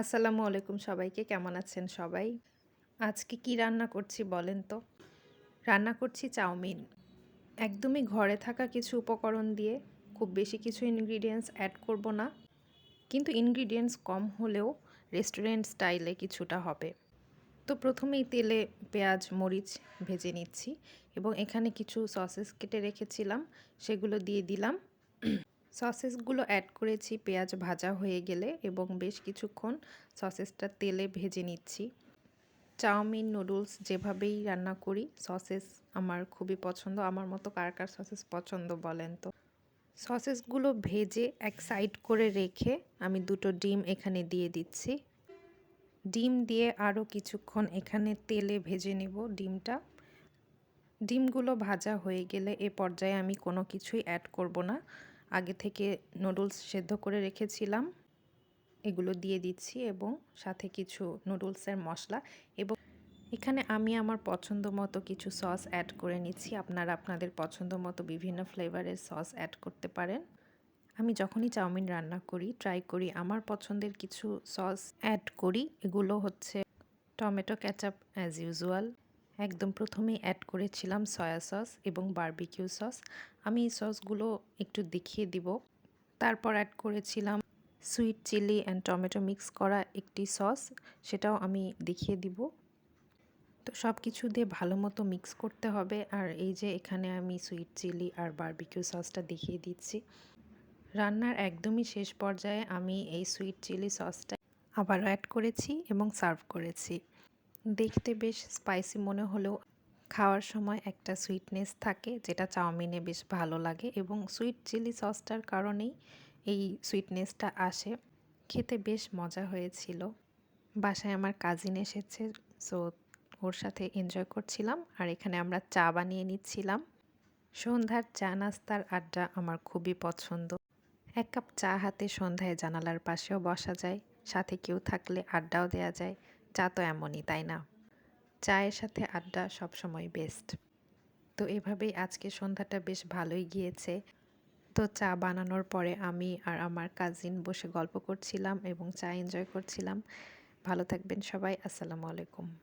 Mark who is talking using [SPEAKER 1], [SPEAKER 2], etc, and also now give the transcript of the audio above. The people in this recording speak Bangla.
[SPEAKER 1] আসসালামু আলাইকুম সবাইকে, কেমন আছেন সবাই? আজকে কি রান্না করছি বলেন তো? রান্না করছি চাউমিন। একদমই ঘরে থাকা কিছু উপকরণ দিয়ে খুব বেশি কিছু ইনগ্রিডিয়েন্টস অ্যাড করব না, কিন্তু ইনগ্রিডিয়েন্টস কম হলেও রেস্টুরেন্ট স্টাইলে কিছুটা হবে। তো প্রথমেই তেলে পেঁয়াজ, মরিচ ভেজে নিচ্ছি এবং এখানে কিছু সসেস কেটে রেখেছিলাম, সেগুলো দিয়ে দিলাম। সসেসগুলো অ্যাড করেছি পেঁয়াজ ভাজা হয়ে গেলে এবং বেশ কিছুক্ষণ সসেসটা তেলে ভেজে নিচ্ছি। চাউমিন নুডলস যেভাবেই রান্না করি, সসেস আমার খুবই পছন্দ। আমার মতো কার কার সসেস পছন্দ বলেন তো? সসেসগুলো ভেজে এক সাইড করে রেখে আমি দুটো ডিম এখানে দিয়ে দিচ্ছি। ডিম দিয়ে আরও কিছুক্ষণ এখানে তেলে ভেজে নেব ডিমটা। ডিমগুলো ভাজা হয়ে গেলে এ পর্যায়ে আমি কোনো কিছুই অ্যাড করব না। আগে থেকে নুডলস সেদ্ধ করে রেখেছিলাম। এগুলো দিয়ে দিচ্ছি এবং সাথে কিছু নুডলসের মশলা এবং এখানে আমি আমার পছন্দ মতো কিছু সস অ্যাড করে নিচ্ছি। আপনারা আপনাদের পছন্দ মতো বিভিন্ন ফ্লেভারের সস অ্যাড করতে পারেন। আমি যখনই চাউমিন রান্না করি ট্রাই করি, আমার পছন্দের কিছু সস অ্যাড করি, এগুলো হচ্ছে টমেটো ক্যাচাপ অ্যাজ ইউজুয়াল একদম প্রথমেই অ্যাড করেছিলাম সয়া সস এবং বারবিকিউ সস আমি এই সসগুলো একটু দেখিয়ে দিব। তারপর অ্যাড করেছিলাম sweet chilli and tomato mix করা একটি সস সেটাও আমি দেখিয়ে দিব। তো সব কিছু দিয়ে ভালো মতো মিক্স করতে হবে। আর এই যে এখানে আমি সুইট চিলি আর বারবিকিউ সসটা দেখিয়ে দিচ্ছি। রান্নার একদমই শেষ পর্যায়ে আমি এই সুইট চিলি সসটা আবারও অ্যাড করেছি এবং সার্ভ করেছি। দেখতে বেশ স্পাইসি মনে হলেও খাওয়ার সময় একটা সুইটনেস থাকে, যেটা চাউমিনে বেশ ভালো লাগে এবং সুইট চিলি সসটার কারণেই এই সুইটনেসটা আসে। খেতে বেশ মজা হয়েছিল। বাসায় আমার কাজিন এসেছে সো ওর সাথে এনজয় করছিলাম আর এখানে আমরা চা বানিয়ে নিচ্ছিলাম। সন্ধ্যার চা নাস্তার আড্ডা আমার খুবই পছন্দ। এক কাপ চা হাতে সন্ধ্যায় জানালার পাশেও বসা যায়, সাথে কেউ থাকলে আড্ডাও দেওয়া যায়। চা তো এমনই, তাই না? চায়ের সাথে আড্ডা সবসময় বেস্ট তো এভাবেই আজকে সন্ধ্যাটা বেশ ভালোই গিয়েছে। তো চা বানানোর পরে আমি আর আমার কাজিন বসে গল্প করছিলাম এবং চা এনজয় করছিলাম। ভালো থাকবেন সবাই, আসসালামু আলাইকুম।